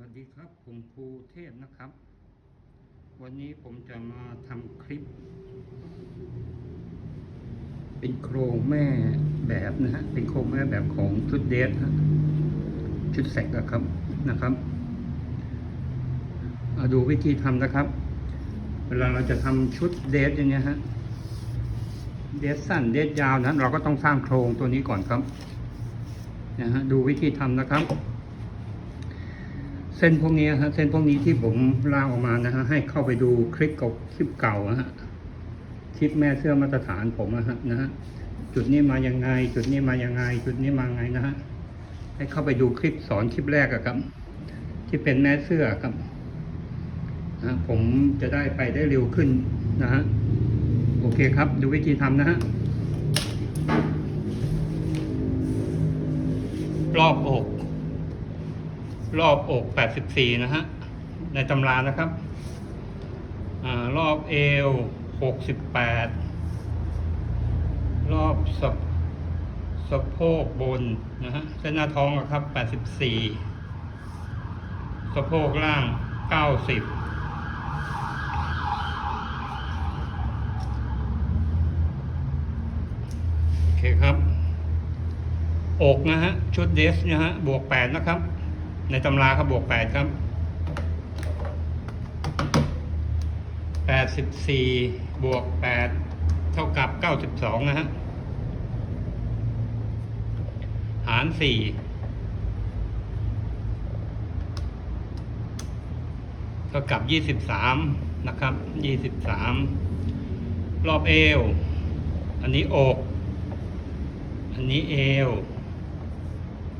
วัสดีครับ ผมภูเทพนะครับ วันนี้ผมจะมาทำคลิป เป็นโครงแม่แบบนะฮะเป็นโครงแม่แบบของชุดเดสฮะชุดแสกอะครับนะครับเอาดูวิธีทำนะครับ เวลาเราจะทำชุดเดสอย่างเงี้ยฮะเดสสั้นเดสยาวนะเราก็ต้องสร้างโครงตัวนี้ก่อนครับนะฮะดูวิธีทำนะครับ เส้นพวกนี้ฮะเส้นพวกนี้ที่ผมล่างออกมานะฮะให้เข้าไปดูคลิปเก่าคลิปเก่าอะฮะคลิปแม่เสื้อมาตรฐานผมอะฮะนะฮะจุดนี้มายังไง จุดนี้มายังไง จุดนี้มาไงนะฮะให้เข้าไปดูคลิปสอนคลิปแรกอะครับ ที่เป็นแม่เสื้อครับนะผมจะได้ไปได้เร็วขึ้นนะฮะโอเคครับ ดูวิธีทำนะฮะรอบอก รอบอก 84 นะฮะ ในตำรานะครับอรอบเอว 68 รอบสะสะโพกบนนะฮะเส้นหน้าท้องอะครับ 84 สะโพกล่าง 90โอเคครับ อกนะฮะ ชุดเดสนะฮะ บวก8นะครับ ในตำราครับบวก8ครับ84บสี่บวก8เท่ากับ92นะฮะหาร4เท่ากับ23นะครับ23รอบเอว อันนี้อก อันนี้เอว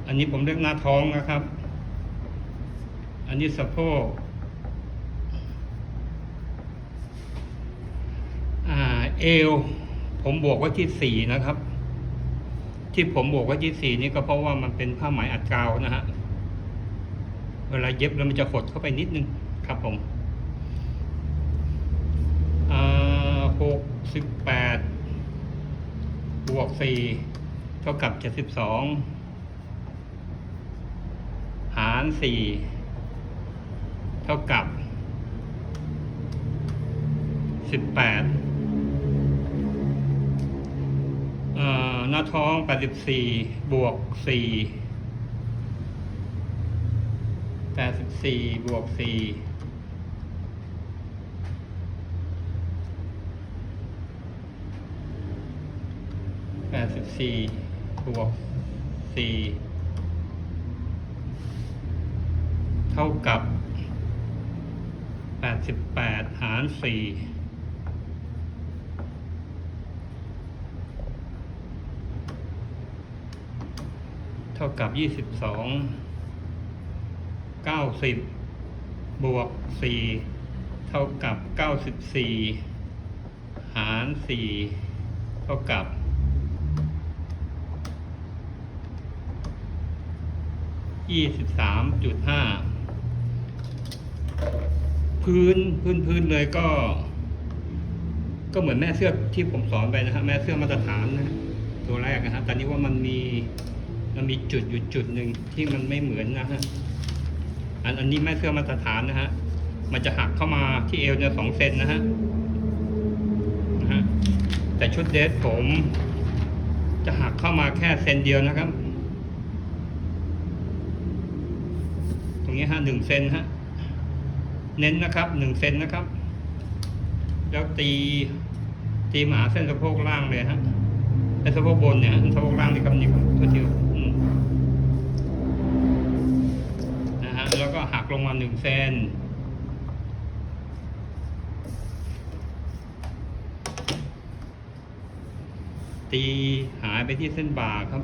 อันนี้ผมเรียกหน้าท้องนะครับ อันนี้สะโพกเอว ผมบวกไว้ที่สี่นะครับ ที่ผมบวกไว้ที่สี่นี่ก็เพราะว่ามันเป็นผ้าไหมอัดกาวนะฮะเวลาเย็บแล้วมันจะหดเข้าไปนิดนึงครับผมหกสิบแปดบวกสี่เท่ากับเจ็ดสิบสองหารสี่ เท่ากับสิบแปดหน้าท้องแปดสิบสี่บวกสี่แปดสิบสี่บวกสี่แปดสิบสี่บวกสี่เท่ากับ ดสิบแปดหารสี่เท่ากับยี่สิบสองเก้าสิบบวกสี่เท่ากับเก้าสิบสี่หารสี่เท่ากับยี่สิบสามจุดห้า พื้นพื้นพื้นเลยก็ ก็เหมือนแม่เสื้อที่ผมสอนไปนะฮะแม่เสื้อมาตรฐานนะตัวแรกนะฮะตอนนี้ว่ามันมีมันมีจุดอยู่จุดหนึ่งที่มันไม่เหมือนนะฮะอันอันนี้แม่เสื้อมาตรฐานนะฮะมันจะหักเข้ามาที่เอวเนี่ยสองเซนนะฮะนะฮะแต่ชุดเดรสผม จะหักเข้ามาแค่เซนเดียวนะครับ ตรงนี้ฮะหนึ่งเซนฮะ เน้นนะครับหนึ่งเซนนะครับ แล้วตีตีหมาเส้นสะโพกล่างเลยฮะเส้นสะโพกบนเนี่ยสะโพกล่างนี่ครับนี่ครับตัวเดียวนะฮะแล้วก็หักลงมาหนึ่งเซนตีหายไปที่เส้นบ่าครับ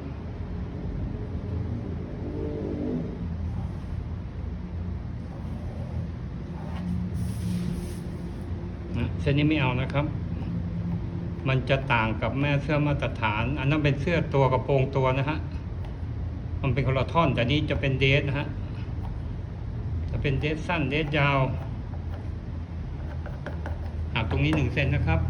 เส้นนี้ไม่เอานะครับ มันจะต่างกับแม่เสื้อมาตรฐาน อันนั้นเป็นเสื้อตัวกระโปรงตัวนะฮะ มันเป็นคนละท่อน แต่นี้จะเป็นเดทนะฮะ จะเป็นเดทสั้นเดทยาวหักตรงนี้หนึ่งเซนนะครับ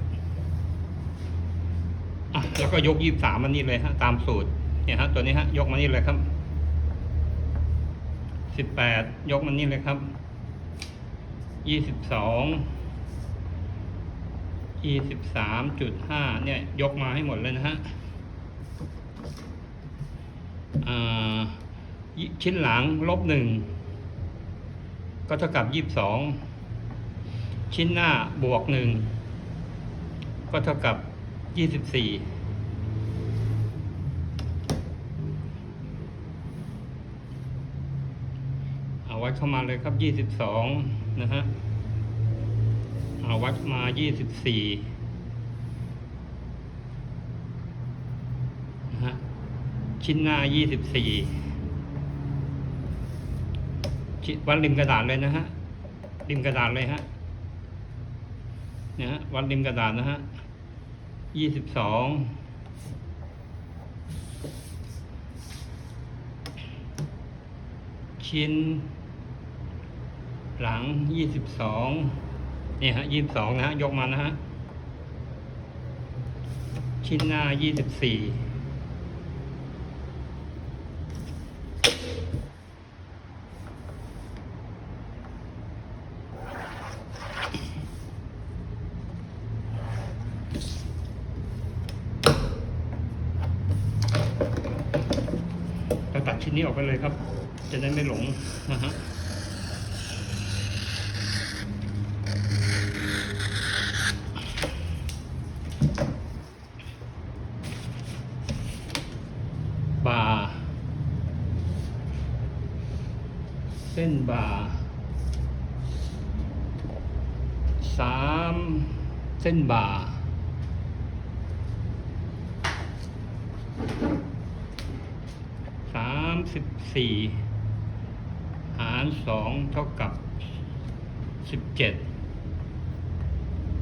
แล้วก็ยกยี่สามมันนี่เลยฮะตามสูตร เนี่ยฮะตัวนี้ฮะยกมานี่เลยครับสสิบแปดยกมันนี่เลยครับยี่สิบสอง ยี่สิบสามจุดห้าเนี่ย ยกมาให้หมดเลยนะฮะชิ้นหลังลบหนึ่งก็เท่ากับยี่สิบสองชิ้นหน้าบวกหนึ่งก็เท่ากับยี่สิบสี่เอาไวัดเข้ามาเลยครับยี่สิบสองนะฮะ เอาวัดมายี่สิบสี่นะฮะ ชิ้นหน้ายี่สิบสี่วัดริมกระดาษเลยนะฮะ ริมกระดาษเลยฮะนี่ยฮะ วัดริมกระดาษนะฮะยี่สิบสองชิ้น หลังยี่สิบสอง นี่ฮะยี่สิบสองนะฮะ ยกมานะฮะ ชิ้นหน้ายี่สิบสี่เราตัดชิ้นนี้ออกไปเลยครับ จะได้ไม่หลงนะฮะ บ่า เส้นบ่าสามเส้นบ่าสามสิบสี่หารสองเท่ากับสิบเจ็ด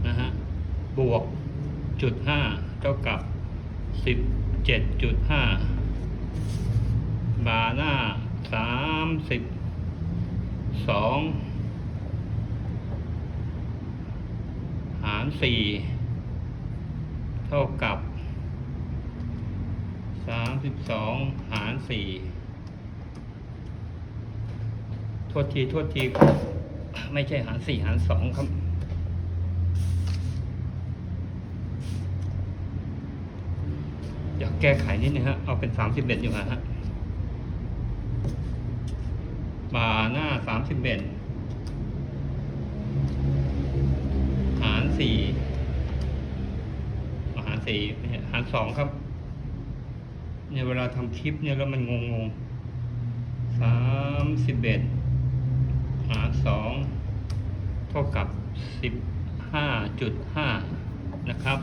นะฮะ บวกจุดห้าเท่ากับสิบเจ็ดจุดห้าบาหน้าสามสิบ สองหารสี่เท่ากับสามสิบสองหารสี่โทษทีโทษทีไม่ใช่หารสี่หารสองครับอยากแก้ไขนิดนึงฮะ เอาเป็นสามสิบเอ็ดอยู่าฮะ บ่าหน้าสามสิบเอ็ดหารสี่หารสี่หารสองครับ เนี่ยเวลาทำคลิปเนี่ยแล้วมันงงงสามสิบเอ็ดหารสองเท่ากับสิบห้าจุดห้านะครับ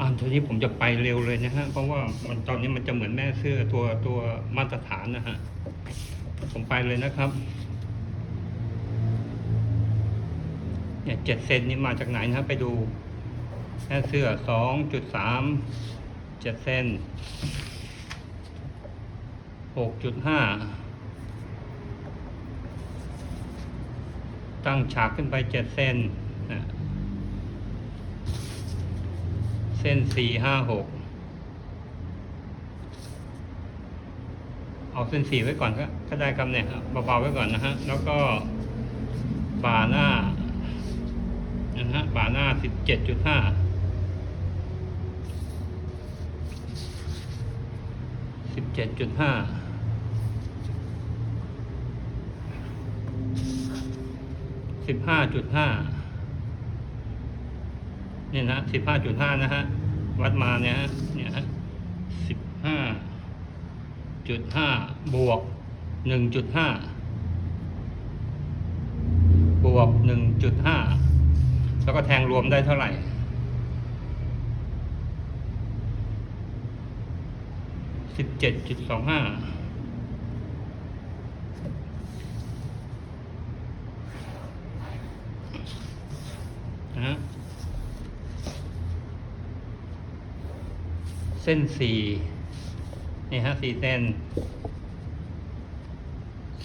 อ่าน ทีนี้ผมจะไปเร็วเลยนะฮะ เพราะว่ามันตอนนี้มันจะเหมือนแม่เสื้อตัวตัวมาตรฐานนะฮะ ผมไปเลยนะครับ เนี่ยเจ็ดเซนนี่มาจากไหนนะครับไปดู แม่เสื้อสองจุดสามเจ็ดเซนหกจุดห้าตั้งฉากขึ้นไปเจ็ดเซนนะ เส้นสี่ห้าหกเอาเส้นสี่ไว้ก่อนก็ก็ได้ครับเนี่ยครับเบาๆไว้ก่อนนะฮะ แล้วก็บ่าหน้านะฮะบ่าหน้าสิบเจ็ดจุดห้าสิบเจ็ดจุดห้าสิบห้าจุดห้า เนี่ยนะสิบห้าจุดห้านะฮะ วัดมาเนี่ยฮะ เนี่ยฮะสิบห้าจุดห้าบวกหนึ่งจุดห้าบวกหนึ่งจุดห้าแล้วก็แทงรวมได้เท่าไหร่สิบเจ็ดจุดสองห้า เส้นสี่นี่ฮะสี่เส้น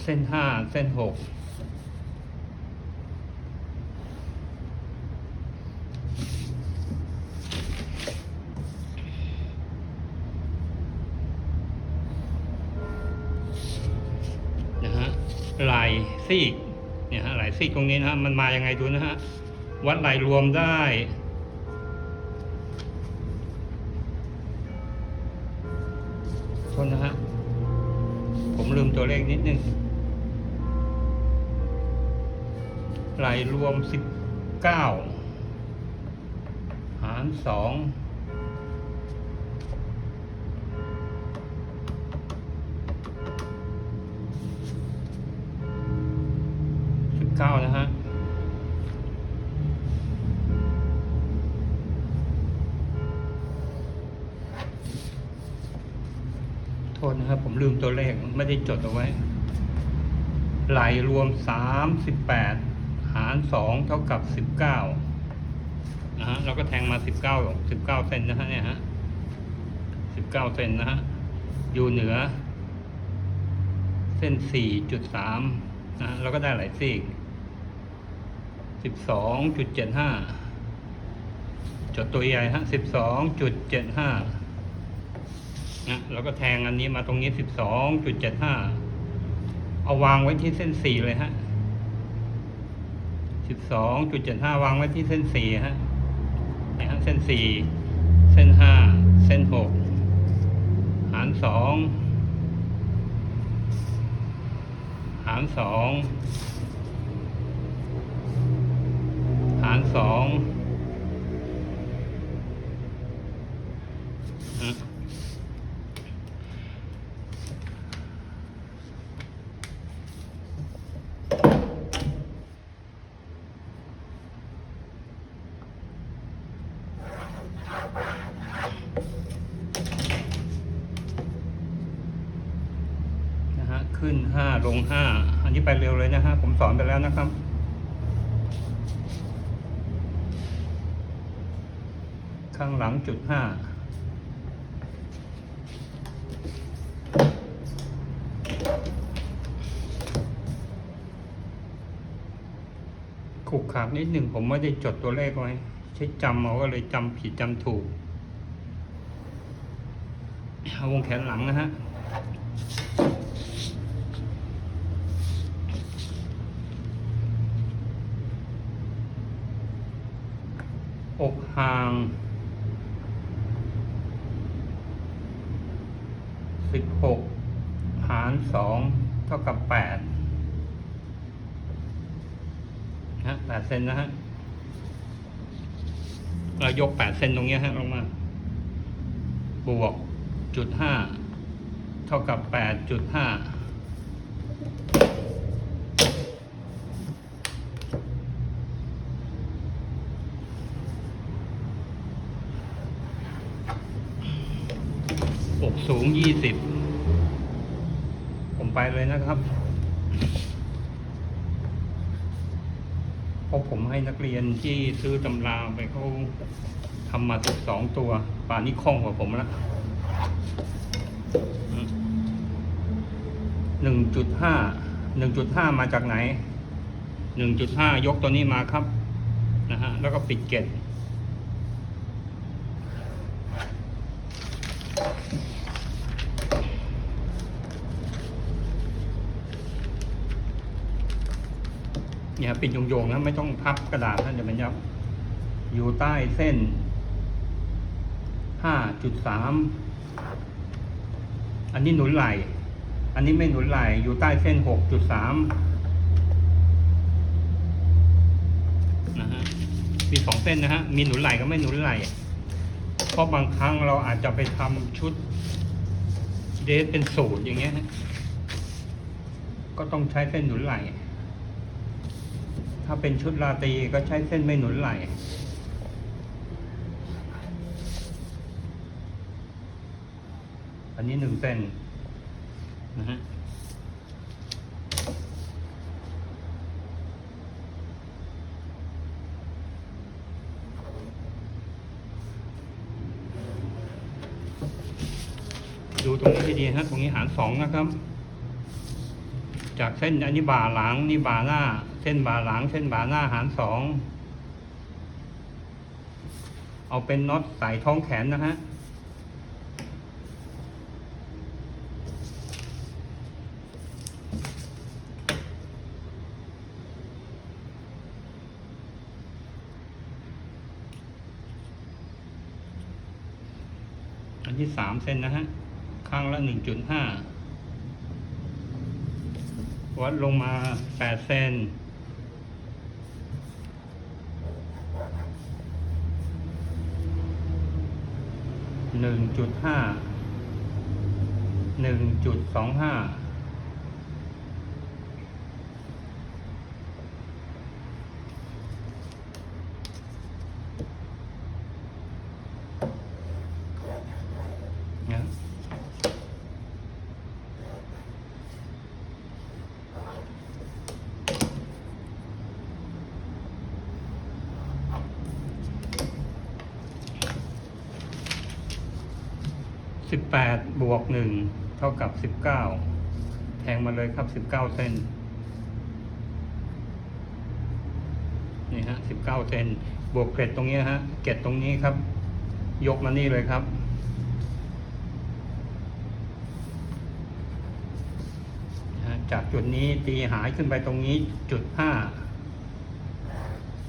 เส้นห้าเส้นหกนะฮะลายซีกเนี่ยฮะลายซีกตรงนี้นะฮะมันมายังไงดูนะฮะวัดลายรวมได้ ษนะฮะ ผมลืมตัวเลขนิดนึงไหลรวมสิบเก้าหารสอง ลืมตัวเลขไม่ได้จดเอาไว้ ไหลรวมสามสิบแปดหารสองเท่ากับสิบเก้านะฮะเราก็แทงมาสิบเก้าสิบเก้าเซนนะฮะเนี่ยฮะสิบเก้าเซนนะฮะอยู่เหนือ เส้นสี่จุดสามนะเราก็ได้หลายซีกสิบสองจุดเจ็ดห้าจดตัวใหญ่ฮะสิบสองจุดเจ็ดห้า นะเราก็แทงอันนี้มาตรงนี้สิบสองจุดเจ็ดห้าเอาวางไว้ที่เส้นสี่เลยฮะสิบสองจุดเจ็ดห้าวางไว้ที่เส้นสี่ฮะนี่ฮะเส้นสี่เส้นห้าเส้นหกหารสองหารสองหารสองอะนะฮะขึ้นห้าลงห้าอันนี้ไปเร็วเลยนะฮะผมสอนไปแล้วนะครับ ข้างหลัง จุดห้าขูกขากนิดหนึ่งผมไม่ได้จดตัวเลขไว้ ใช้จำเอาก็เลยจำผิดจำถูก เอาวงแขนหลังนะฮะอกห่างสิบหกหารสองเท่ากับแปด ฮะแปดเซนนะฮะเรายกแปดเซนตรงเนี้ยฮะลงมา บวกจุดห้าเท่ากับแปดจุดห้าอกสูงยี่สิบผมไปเลยนะครับเพ ราะผมให้นักเรียนที่ซื้อตำราไปเขาทำมาตุกสองตัว ป่านนี้คล่องกว่าผมละหนึ่งจุดห้าหนึ่งจุดห้ามาจากไหนหนึ่งจุดห้ายกตัวนี้มาครับนะฮะแล้วก็ปิดเกล็ด เนี่ยปิดโยงๆนะไม่ต้องพับกระดาษนะเดี๋ยวมันยับ อยู่ใต้เส้นห้าจุดสามอันนี้หนุนไหล อันนี้ไม่หนุนไหล อยู่ใต้เส้นหกจุดสามนะฮะ มีสองเส้นนะฮะ มีหนุนไหลกับไม่หนุนไหล เพราะบางครั้งเราอาจจะไปทำชุดเดทเป็นสูตรอย่างเงี้ย ก็ต้องใช้เส้นหนุนไหล ถ้าเป็นชุดราตรีก็ใช้เส้นไม่หนุนไหลอันนี้หนึ่งเส้นนะฮะดูตรงนี้ให้ดีฮะตรงนี้หารสองนะครับ จากเส้นอันนี้บ่าหลังนี่บ่าหน้า ช่นบ่าหลัง เช่นบ่าหน้าหารสอง เอาเป็นน็อตสายท้องแขนนะฮะอันที่สามเซนนะฮะ ข้างละหนึ่งจุดห้าวัดลงมาแปดเซน 1.5 1.25 สิบแปดบวกหนึ่งเท่ากับสิบเก้าแทงมาเลยครับสิบเก้าเซนนี่ฮะสิบเก้าเซนบวกเกร็ดตรงนี้ฮะเกร็ดตรงนี้ครับ ยกมานี่เลยครับจากจุดนี้ตีหายขึ้นไปตรงนี้จุดห้า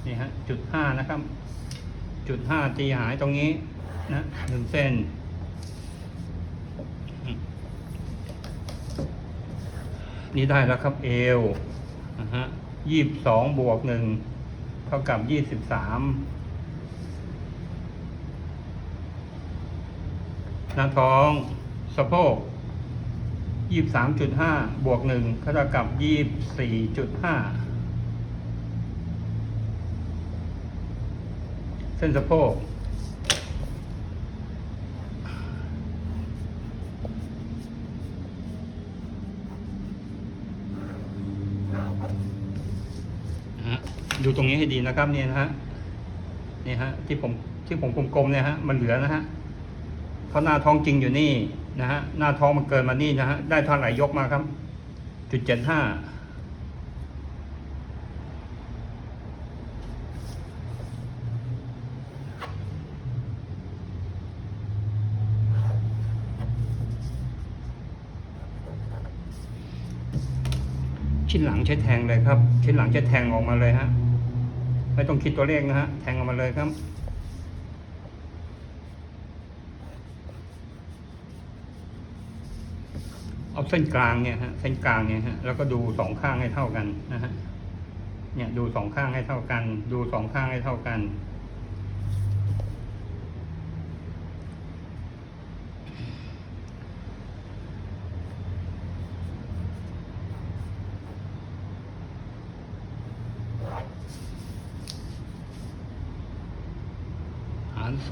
นี่ฮะจุดห้านะครับ จุดห้าตีหายตรงนี้นะหนึ่งเส้นอืม นี่ได้แล้วครับเอวนะฮะยี่สิบสองบวกหนึ่งเท่ากับยี่สิบสามหน้าท้องสะโพกยี่สามจุดห้าบวกหนึ่งเท่ากับยี่สี่จุดห้าเส้นสะโพกนะฮะ ดูตรงนี้ให้ดีนะครับเนี่ยนะฮะนี่ฮะที่ผมที่ผมกลมๆเนี่ยฮะมันเหลือนะฮะเพราะหน้าท้องจริงอยู่นี่นะฮะหน้าท้องมันเกินมานี่นะฮะได้เท่าไหร่ยกมาครับจุดเจ็ดห้าชิ้นหลังใช้แทงเลยครับ ชิ้นหลังใช้แทงออกมาเลยฮะ ไม่ต้องคิดตัวเลขนะฮะ แทงออกมาเลยครับเอาเส้นกลางเนี่ยฮะเส้นกลางเนี่ยฮะแล้วก็ดูสองข้างให้เท่ากันนะฮะเนี่ยดูสองข้างให้เท่ากัน ดูสองข้างให้เท่ากัน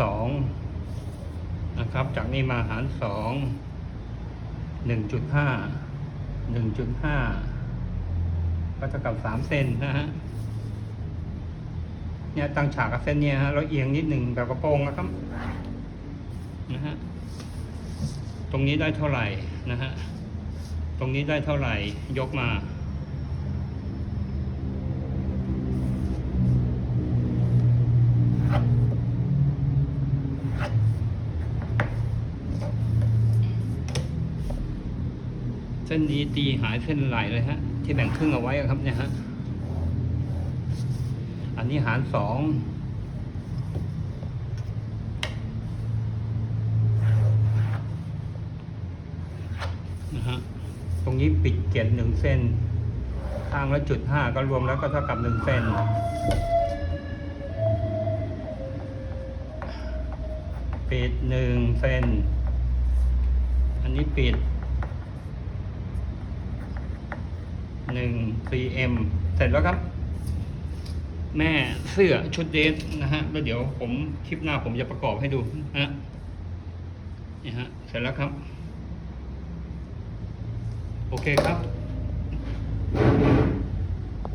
สองนะครับ จากนี้มาหารสองหนึ่งจุดห้าหนึ่งจุดห้าก็เท่ากับสามเซนนะฮะเนี่ยตั้งฉากกับเส้นเนี่ยฮะเราเอียงนิดหนึ่งแบบกระโปรงนะครับนะฮะตรงนี้ได้เท่าไหร่นะฮะตรงนี้ได้เท่าไหร่ยกมา นี้ตีหายเส้นไหลเลยฮะ ที่แบ่งครึ่งเอาไว้ครับเนี่ยฮะ อันนี้หารสองนะฮะ ตรงนี้ปิดเกียรหนึ่งเส้น ข้างละจุดห้าก็รวมแล้วก็เท่ากับหนึ่งเส้นปิดหนึ่งเส้น อันนี้ปิด หนึ่ง cm เสร็จแล้วครับ แม่เสื้อชุดเดรสนะฮะแล้วเดี๋ยวผมคลิปหน้าผมจะประกอบให้ดูนะฮะนี่ฮะเสร็จแล้วครับ โอเคครับ